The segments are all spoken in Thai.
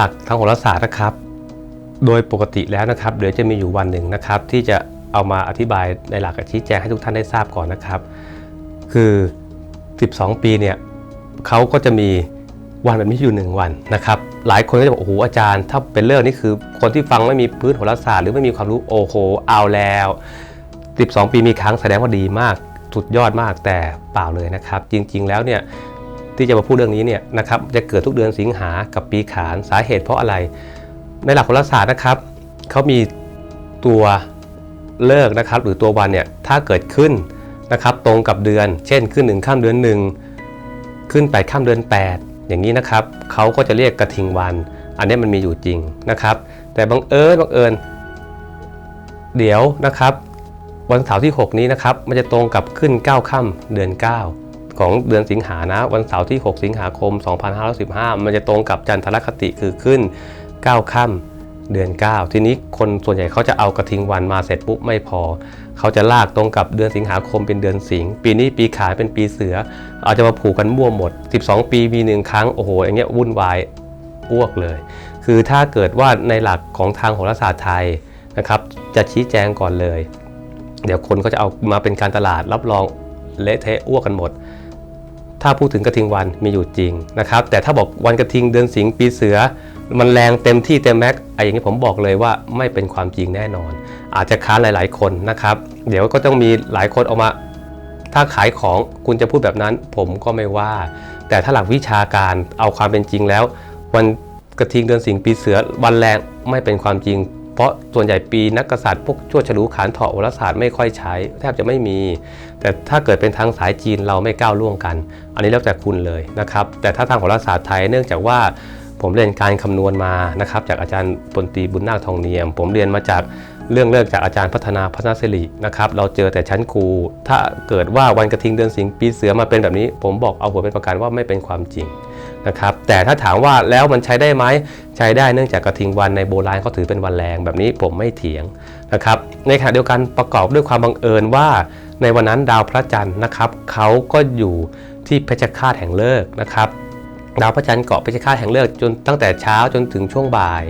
หลักทางโหราศาสตร์นะครับ โดยปกติแล้วนะครับเดี๋ยวจะมีอยู่วันหนึ่งนะครับ ที่จะเอามาอธิบายในหลักชี้แจงให้ทุกท่านได้ทราบก่อนนะครับ คือ 12 ปีเนี่ยเขาก็จะมีวันแบบนี้อยู่หนึ่งวันนะครับ หลายคนก็จะบอกโอ้โหอาจารย์ ถ้าเป็นเรื่องนี้คือคนที่ฟังไม่มีพื้นโหราศาสตร์หรือไม่มีความรู้โอ้โหเอาแล้ว 12 ปีมีครั้งแสดงว่าดีมากสุดยอดมากแต่เปล่าเลยนะครับ จริง ๆ แล้วเนี่ย ที่จะมาพูดเรื่องนี้เนี่ยนะครับจะเกิดทุกเดือนสิงหากับปีขานสาเหตุเพราะอะไร ในหลักโหราศาสตร์นะครับเขามีตัวเลิกนะครับหรือตัววันเนี่ยถ้าเกิดขึ้นนะครับตรงกับเดือน เช่นขึ้น1ข้ามเดือน 1 ขึ้น8ข้ามเดือน 8 อย่างนี้นะครับเขาก็จะเรียกกระทิงวัน อันนี้มันมีอยู่จริงนะครับ แต่บังเอิญบังเอิญ เดี๋ยวนะครับ วันเสาร์ที่ 6 นี้นะครับมันจะตรงกับขึ้น9ค่ำเดือน 9 ของเดือนสิงหานะ วันเสาร์ที่ 6 สิงหาคม 2515 มันจะตรงกับจันทรคติคือขึ้น 9 ค่ำเดือน 9 ทีนี้คนส่วนใหญ่เขาจะเอากระทิงวันมาเสร็จปุ๊บไม่พอ เขาจะลากตรงกับเดือนสิงหาคมเป็นเดือนสิงปีนี้ปีขานเป็นปีเสืออาจจะมาผูกกันมั่วหมด 12 ปีมีหนึ่งครั้งโอ้โหอย่างเงี้ยวุ่นวายอ้วกเลย คือถ้าเกิดว่าในหลักของทางโหราศาสตร์ไทยนะครับจะชี้แจงก่อนเลย เดี๋ยวคนก็จะเอามาเป็นการตลาดรับรองเละเทะอ้วกกันหมด ถ้าพูดถึงกระทิงวันมีอยู่จริงนะครับแต่ถ้าบอกวันกระทิงเดือนสิงห์ปีเสือ มันแรงเต็มที่เต็มแม็กไอ้อย่างนี้ผมบอกเลยว่าไม่เป็นความจริงแน่นอน อาจจะค้านหลาย ๆ คนนะครับ เดี๋ยวก็ต้องมีหลายคนออกมา ถ้าขายของคุณจะพูดแบบนั้น ผมก็ไม่ว่า แต่ถ้าหลักวิชาการเอาความเป็นจริงแล้ว วันกระทิงเดือนสิงห์ปีเสือวันแรงไม่เป็นความจริงเพราะส่วนใหญ่ปีนักกษัตริย์พวกชวฉลูขานเถาะโหราศาสตร์ไม่ค่อยใช้ แทบจะไม่มี แต่ถ้าเกิดเป็นทางสายจีนเราไม่ก้าวล่วงกัน อันนี้แล้วแต่คุณเลยนะครับ แต่ถ้าทางโหราศาสตร์ไทยเนื่องจากว่าผมเรียนการคำนวณมานะครับจากอาจารย์ปนตีบุญนาคทองเนียม ผมเรียนมาจากเรื่องเลิกจากอาจารย์พัฒนาพัฒนาสิรินะครับเราเจอแต่ชั้นครูถ้าเกิดว่าวันกระทิงเดือนสิงปีเสือมาเป็นแบบนี้ ผมบอกเอาหัวเป็นประกันว่าไม่เป็นความจริง นะครับแต่ถ้าถามว่าแล้วมันใช้ได้ไหมใช้ได้เนื่องจากกระทิงวันในโบราณเขาถือเป็นวันแรงแบบนี้ผมไม่เถียงนะครับในขณะเดียวกันประกอบด้วยความบังเอิญว่า ในวันนั้นดาวพระจันทร์นะครับเขาก็อยู่ที่เพชฌฆาตแห่งเลิกนะครับ ดาวพระจันทร์เกาะเพชฆาตแห่งเลิกจนตั้งแต่เช้าจนถึงช่วงบ่าย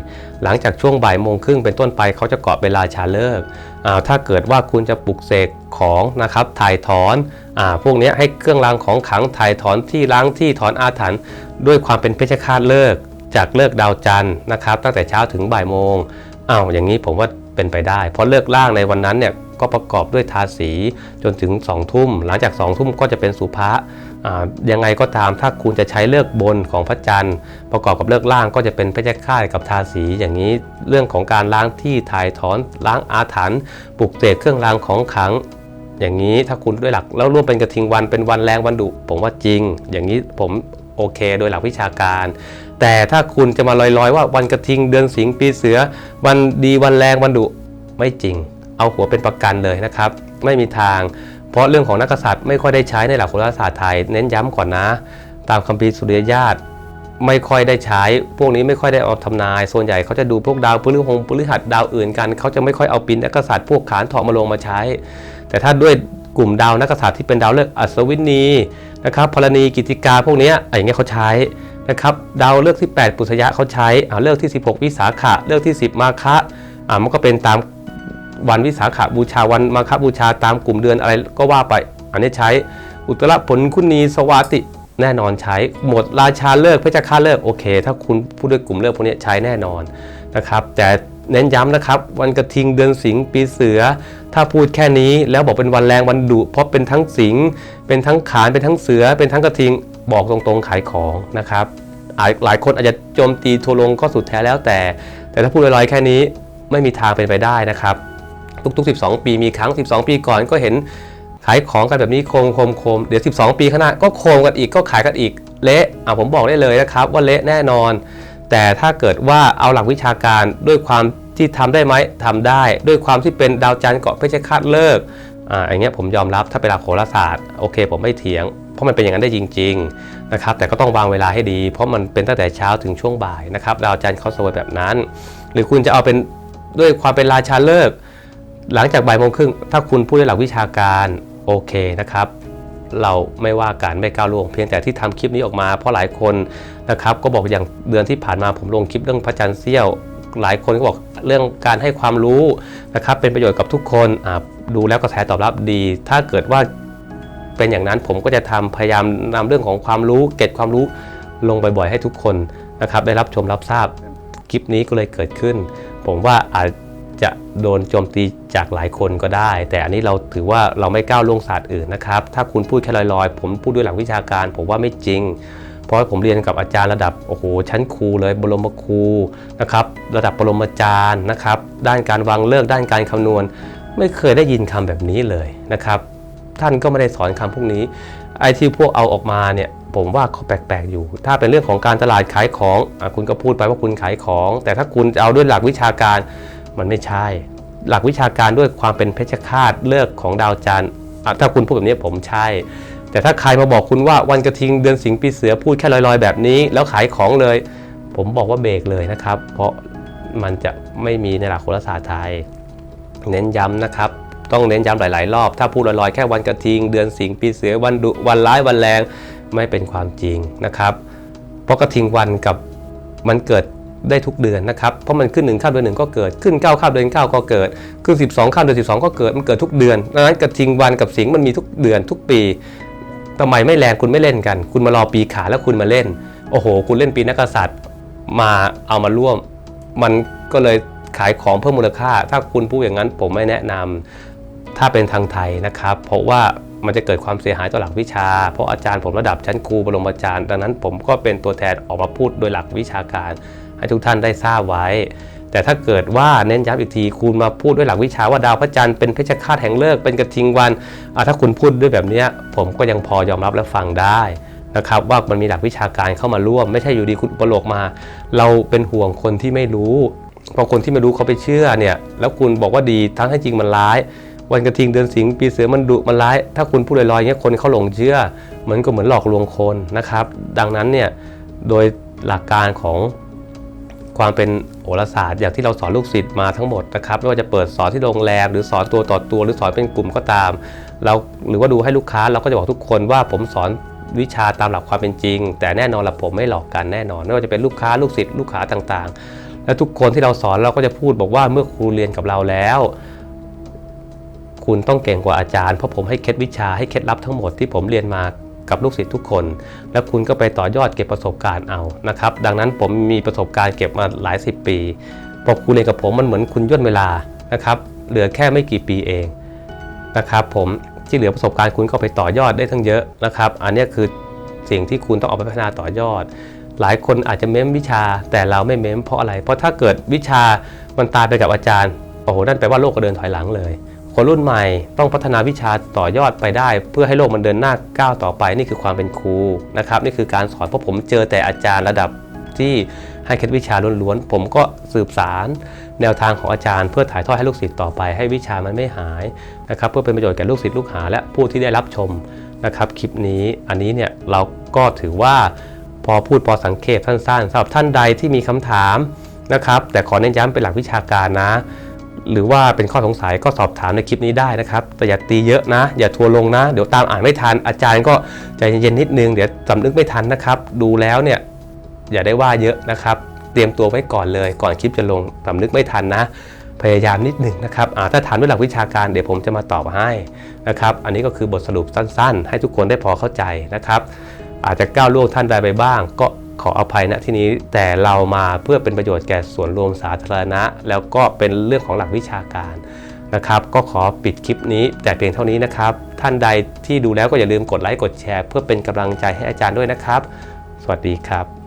หลังจากช่วงบ่ายโมงครึ่งเป็นต้นไปเขาจะเกาะเวลาชาเลิกอ่าถ้าเกิดว่าคุณจะปลุกเสกของนะครับถ่ายถอนอ่าพวกนี้ให้เครื่องรางของขังถ่ายถอนที่ล้างที่ถอนอาถรรพ์ด้วยความเป็นเพชฌฆาตเลิก จากเลิกดาวจันทร์นะครับตั้งแต่เช้าถึงบ่ายโมงอ้าวอย่างนี้ผมว่าเป็นไปได้ เพราะเลิกล่างในวันนั้นเนี่ย ก็ประกอบด้วยทาสีจนถึง2องทุ่ม หลังจาก2องทุ่มก็จะเป็นสุภะยังไงก็ตามถ้าคุณจะใช้เลิกบนของพระจันทร์ ประกอบกับเลิกล่างก็จะเป็นพระเพชฌฆาตกับทาสีอย่างนี้เรื่องของการล้างที่ถ่ายถอนล้างอาถรรพ์ปลุกเสกเครื่องรางของขลังอย่างนี้ถ้าคุณด้วยหลักแล้วร่วมเป็นกระทิงวันเป็นวันแรงวันดุผมว่าจริง อย่างนี้ผมโอเคโดยหลักวิชาการ แต่ถ้าคุณจะมาลอยๆ ว่าวันกระทิงเดือนสิงปีเสือ วันดีวันแรงวันดุไม่จริง เอาหัวเป็นประกันเลยนะครับ ไม่มีทาง เพราะเรื่องของนักษัตริย์ไม่ค่อยได้ใช้ในหลักโหราศาสตร์ไทย เน้นย้ำก่อนนะ ตามคัมภีร์สุริยญาตไม่ค่อยได้ใช้ พวกนี้ไม่ค่อยได้เอาทำนาย ส่วนใหญ่เขาจะดูพวกดาวพฤหัสพฤหัสดาวอื่นกัน เขาจะไม่ค่อยเอาปีนักษัตริย์พวกขานเถาะมาลงมาใช้ แต่ถ้าด้วยกลุ่มดาวนักษัตริย์ที่เป็นดาวเลิกอัศวินีนะครับพลณีกิติกาพวกนี้อะไรอย่างเงี้ยเขาใช้นะครับดาวเลิกที่ 8 ปุษยะเขาใช้อ่าเลิกที่ 16 วิสาขะเลิกที่ 10 มาคะอ่ามันก็เป็นตาม วันวิสาขบูชาวันมาฆบูชาตามกลุ่มเดือนอะไรก็ว่าไป อันนี้ใช้อุตรผลคุณนีสวาติแน่นอนใช้หมดราชาเลิกษ์เพชฌฆาตเลิกโอเค ถ้าคุณพูดด้วยกลุ่มเลิกพวกนี้ใช้แน่นอนนะครับแต่เน้นย้ำนะครับ วันกระทิงเดือนสิงห์ปีเสือ ถ้าพูดแค่นี้แล้วบอกเป็นวันแรงวันดุเพราะเป็นทั้งสิงห์เป็นทั้งขานเป็นทั้งเสือ เป็นทั้งกระทิงบอกตรงๆขายของนะครับหลายหลายคนอาจจะโจมตีทัวร์ลงก็สุดแท้แล้วแต่ แต่ถ้าพูดลอยๆแค่นี้ไม่มีทางเป็นไปได้นะครับ ทุกๆ 12 ปีมีครั้ง 12 ปีก่อนก็เห็นขายของกันแบบนี้โคมโคมโคมเดี๋ยว 12 ปีข้างหน้าก็โคมกันอีกก็ขายกันอีกเละอะผมบอกได้เลยนะครับ ว่าเละแน่นอน แต่ถ้าเกิดว่าเอาหลักวิชาการด้วยความที่ทำได้ไหมทำได้ ด้วยความที่เป็นดาวจันทร์เกาะเพชฌฆาตเลิกอ่าอย่างเงี้ยผมยอมรับถ้าเป็นหลักโหราศาสตร์โอเค ผมไม่เถียง เพราะมันเป็นอย่างนั้นได้จริง ๆนะครับ แต่ก็ต้องวางเวลาให้ดี เพราะมันเป็นตั้งแต่เช้าถึงช่วงบ่ายนะครับดาวจันทร์เขาสวยแบบนั้น หรือคุณจะเอาเป็นด้วยความเป็นราชาเลิกษ์ หลังจากบ่ายโมงครึ่งถ้าคุณพูดด้วยหลักวิชาการโอเคนะครับ เราไม่ว่ากันไม่ก้าวล่วงเพียงแต่ที่ทำคลิปนี้ออกมา เพราะหลายคนนะครับก็บอกอย่างเดือนที่ผ่านมาผมลงคลิปเรื่องพระจันทร์เสี้ยว หลายคนก็บอกเรื่องการให้ความรู้นะครับเป็นประโยชน์กับทุกคนดูแล้วกระแสตอบรับดี ถ้าเกิดว่าเป็นอย่างนั้นผมก็จะทำพยายามนำเรื่องของความรู้เก็บความรู้ลงบ่อยๆให้ทุกคนนะครับได้รับชมรับทราบคลิปนี้ก็เลยเกิดขึ้น ผมว่าอาจ จะโดนโจมตีจากหลายคนก็ได้ แต่อันนี้เราถือว่าเราไม่ก้าวล่วงศาสตร์อื่นนะครับ ถ้าคุณพูดแค่ลอยๆ ผมพูดด้วยหลักวิชาการ ผมว่าไม่จริง เพราะผมเรียนกับอาจารย์ระดับโอ้โหชั้นครูเลยบรมครูนะครับระดับปรมาจารย์นะครับ ด้านการวางเลิกด้านการคำนวณ ไม่เคยได้ยินคำแบบนี้เลยนะครับ ท่านก็ไม่ได้สอนคำพวกนี้ไอ้ที่พวกเอาออกมาเนี่ยผมว่าเขาแปลกๆอยู่ ถ้าเป็นเรื่องของการตลาดขายของอคุณก็พูดไปว่าคุณขายของ แต่ถ้าคุณเอาด้วยหลักวิชาการ มันไม่ใช่ หลักวิชาการด้วยความเป็นเพชฌฆาตเลิกของดาวจันทร์ถ้าคุณพูดแบบนี้ผมใช่ แต่ถ้าใครมาบอกคุณว่าวันกระทิงเดือนสิงห์ปีเสือพูดแค่ลอยๆ แบบนี้ แล้วขายของเลย ผมบอกว่าเบรกเลยนะครับ เพราะมันจะไม่มีในหลักโหราศาสตร์ไทย เน้นย้ำนะครับ ต้องเน้นย้ำหลาย ๆ รอบ ถ้าพูดลอยๆแค่วันกระทิง เดือนสิงห์ปีเสือวันดุวันร้ายวันแรงไม่เป็นความจริงนะครับ เพราะกระทิงวันกับมันเกิด ได้ทุกเดือนนะครับ เพราะมันขึ้นหนึ่งข้ามเดือนหนึ่งก็เกิด ขึ้น9ข้ามเดือนเก้าก็เกิด ขึ้น 12ข้ามเดือน12 ก็เกิด มันเกิดทุกเดือนดังนั้นกระทิงวันกับสิงมันมีทุกเดือนทุกปีทำไมไม่แรงคุณไม่เล่นกัน คุณมารอปีขาแล้วคุณมาเล่น โอ้โห คุณเล่นปีนักกษัตริย์มาเอามาร่วม มันก็เลยขายของเพิ่มมูลค่า ถ้าคุณพูดอย่างนั้นผมไม่แนะนำถ้าเป็นทางไทยนะครับ เพราะว่ามันจะเกิดความเสียหายต่อหลักวิชา เพราะอาจารย์ผมระดับชั้นครูบรมอาจารย์ ดังนั้นผมก็เป็นตัวแทนออกมาพูดโดยหลักวิชาการ ให้ทุกท่านได้ทราบไว้ แต่ถ้าเกิดว่าเน้นย้ำอีกทีคุณมาพูดด้วยหลักวิชาว่าดาวพระจันทร์เป็นเพชฌฆาตแห่งเลิกเป็นกระทิงวันถ้าคุณพูดด้วยแบบนี้ผมก็ยังพอยอมรับและฟังได้นะครับว่ามันมีหลักวิชาการเข้ามาร่วม ไม่ใช่อยู่ดีคุณอุปโลกมา เราเป็นห่วงคนที่ไม่รู้พอคนที่ไม่รู้เขาไปเชื่อเนี่ย แล้วคุณบอกว่าดีทั้งที่จริงมันร้าย วันกระทิงเดือนสิงห์ปีเสือมันดุมันร้าย ถ้าคุณพูดลอยๆอย่างเงี้ยคนเขาหลงเชื่อเหมือนก็เหมือนหลอกลวงคนนะครับ ดังนั้นเนี่ยโดยหลักการของ ความเป็นโหราศาสตร์อย่างที่เราสอนลูกศิษย์มาทั้งหมดนะครับไม่ว่าจะเปิดสอนที่โรงแรม หรือสอนตัวต่อตัวหรือสอนเป็นกลุ่มก็ตาม เราหรือว่าดูให้ลูกค้าเราก็จะบอกทุกคนว่าผมสอนวิชาตามหลักความเป็นจริง แต่แน่นอนละผมไม่หลอกกันแน่นอนไม่ว่าจะเป็นลูกค้าลูกศิษย์ลูกค้าต่างๆ และทุกคนที่เราสอนเราก็จะพูดบอกว่าเมื่อครูเรียนกับเราแล้ว คุณต้องเก่งกว่าอาจารย์เพราะผมให้เคล็ดวิชาให้เคล็ดลับทั้งหมดที่ผมเรียนมา กับลูกศิษย์ทุกคน แล้วคุณก็ไปต่อยอดเก็บประสบการณ์เอานะครับดังนั้นผมมีประสบการณ์เก็บมาหลายสิบปีพอคุณเรียนกับผมมันเหมือนคุณย่นเวลานะครับเหลือแค่ไม่กี่ปีเองนะครับผมที่เหลือประสบการณ์คุณก็ไปต่อยอดได้ทั้งเยอะนะครับอันนี้คือสิ่งที่คุณต้องเอาไปพัฒนาต่อยอด หลายคนอาจจะเม้มวิชาแต่เราไม่เม้มเพราะอะไร เพราะถ้าเกิดวิชามันตายไปกับอาจารย์โอ้โหนั่นแปลว่าโลกก็เดินถอยหลังเลย คนรุ่นใหม่ต้องพัฒนาวิชาต่อยอดไปได้ เพื่อให้โลกมันเดินหน้าก้าวต่อไปนี่คือความเป็นครูนะครับนี่คือการสอนเพราะผมเจอแต่อาจารย์ระดับที่ให้เคล็ดวิชาล้วนๆ ผมก็สืบสารแนวทางของอาจารย์ เพื่อถ่ายทอดให้ลูกศิษย์ต่อไปให้วิชามันไม่หายนะครับเพื่อเป็นประโยชน์แก่ลูกศิษย์ลูกหา และผู้ที่ได้รับชมนะครับคลิปนี้อันนี้เนี่ยเราก็ถือว่าพอพูดพอสังเกตสั้นๆสำหรับท่านใดที่มีคำถามนะครับแต่ขอเน้นย้ำเป็นหลักวิชาการนะ หรือว่าเป็นข้อสงสัยก็สอบถามในคลิปนี้ได้นะครับ แต่อย่าตีเยอะนะ อย่าทัวลงนะ เดี๋ยวตามอ่านไม่ทันอาจารย์ก็ใจเย็นๆนิดนึง เดี๋ยวสำนึกไม่ทันนะครับ ดูแล้วเนี่ยอย่าได้ว่าเยอะนะครับ เตรียมตัวไว้ก่อนเลย ก่อนคลิปจะลงสำนึกไม่ทันนะ พยายามนิดหนึ่งนะครับถ้าถามด้วยหลักวิชาการเดี๋ยวผมจะมาตอบให้นะครับ อันนี้ก็คือบทสรุปสั้น ๆ ให้ทุกคนได้พอเข้าใจนะครับ อาจจะก้าวล่วงท่านใดไปบ้าง ก็ ขออภัยณที่นี้แต่เรามาเพื่อเป็นประโยชน์แก่ส่วนรวมสาธารณะ แล้วก็เป็นเรื่องของหลักวิชาการนะครับ ก็ขอปิดคลิปนี้แต่เพียงเท่านี้นะครับ ท่านใดที่ดูแล้วก็อย่าลืมกดไลค์กดแชร์ เพื่อเป็นกำลังใจให้อาจารย์ด้วยนะครับ สวัสดีครับ